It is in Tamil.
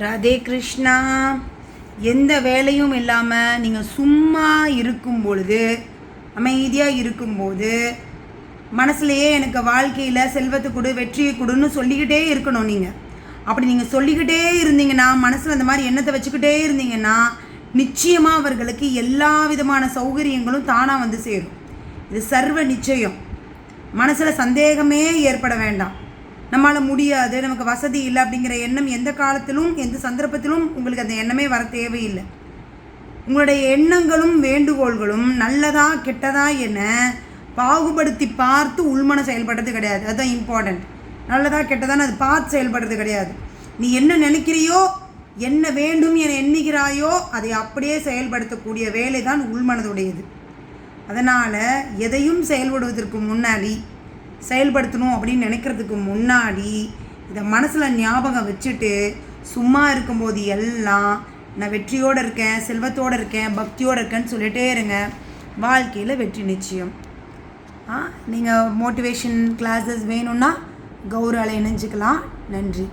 ராதே கிருஷ்ணா. எந்த வேலையும் இல்லாமல் நீங்கள் சும்மா இருக்கும் பொழுது அமைதியாக இருக்கும்போது மனசுலையே எனக்கு வாழ்க்கையில் செல்வத்தை கொடு வெற்றியை கொடுன்னு சொல்லிக்கிட்டே இருக்கணும் நீங்கள் அப்படி நீங்கள் சொல்லிக்கிட்டே இருந்தீங்கன்னா மனசில் அந்த மாதிரி எண்ணத்தை வச்சுக்கிட்டே இருந்தீங்கன்னா நிச்சயமாக அவர்களுக்கு எல்லா விதமான சௌகரியங்களும் தானாக வந்து சேரும். இது சர்வ நிச்சயம். மனசில் சந்தேகமே ஏற்பட வேண்டாம். நம்மளால் முடியாது நமக்கு வசதி இல்லை அப்படிங்கிற எண்ணம் எந்த காலத்திலும் எந்த சந்தர்ப்பத்திலும் உங்களுக்கு அந்த எண்ணமே வர தேவையில்லை. உங்களுடைய எண்ணங்களும் வேண்டுகோள்களும் நல்லதா கெட்டதா என பாகுபடுத்தி பார்த்து உள்மன செயல்படுறது கிடையாது. அதுதான் இம்பார்ட்டண்ட் நல்லதா கெட்டதான்னு அது பார்த்து செயல்படுறது கிடையாது. நீ என்ன நினைக்கிறியோ என்ன வேண்டும் என எண்ணுகிறாயோ அதை அப்படியே செயல்படுத்தக்கூடிய வேலை தான் உள்மனதுடையது. அதனால் எதையும் செயல்படுவதற்கு முன்னாடி செயல்படுத்தணும் அப்படின்னு நினைக்கிறதுக்கு முன்னாடி இதை மனசில் ஞாபகம் வச்சுட்டு சும்மா இருக்கும்போது எல்லாம் நான் வெற்றியோடு இருக்கேன் செல்வத்தோடு இருக்கேன் பக்தியோடு இருக்கேன்னு சொல்லிகிட்டே இருங்க. வாழ்க்கையில் வெற்றி நிச்சயம். ஆ நீங்கள் மோட்டிவேஷன் கிளாஸஸ் வேணும்னா கௌரவலை இணைஞ்சிக்கலாம். நன்றி.